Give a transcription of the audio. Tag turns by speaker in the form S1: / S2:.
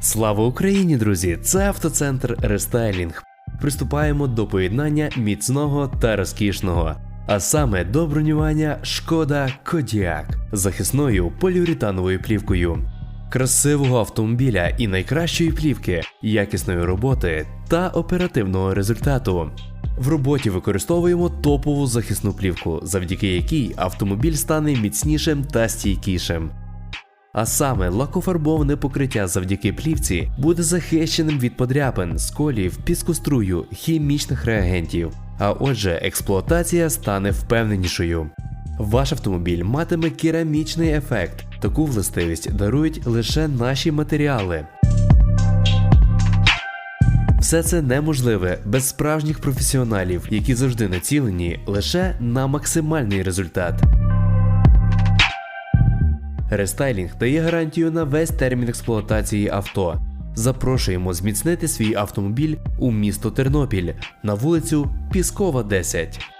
S1: Слава Україні, друзі! Це автоцентр Рестайлінг. Приступаємо до поєднання міцного та розкішного. А саме до бронювання Шкода Кодіак захисною поліуретановою плівкою. Красивого автомобіля і найкращої плівки, якісної роботи та оперативного результату. В роботі використовуємо топову захисну плівку, завдяки якій автомобіль стане міцнішим та стійкішим. А саме лакофарбоване покриття завдяки плівці буде захищеним від подряпин, сколів, піскострую, хімічних реагентів. А отже, експлуатація стане впевненішою. Ваш автомобіль матиме керамічний ефект. Таку властивість дарують лише наші матеріали. Все це неможливе без справжніх професіоналів, які завжди націлені лише на максимальний результат. Рестайлінг дає гарантію на весь термін експлуатації авто. Запрошуємо зміцнити свій автомобіль у місто Тернопіль на вулицю Піскова 10.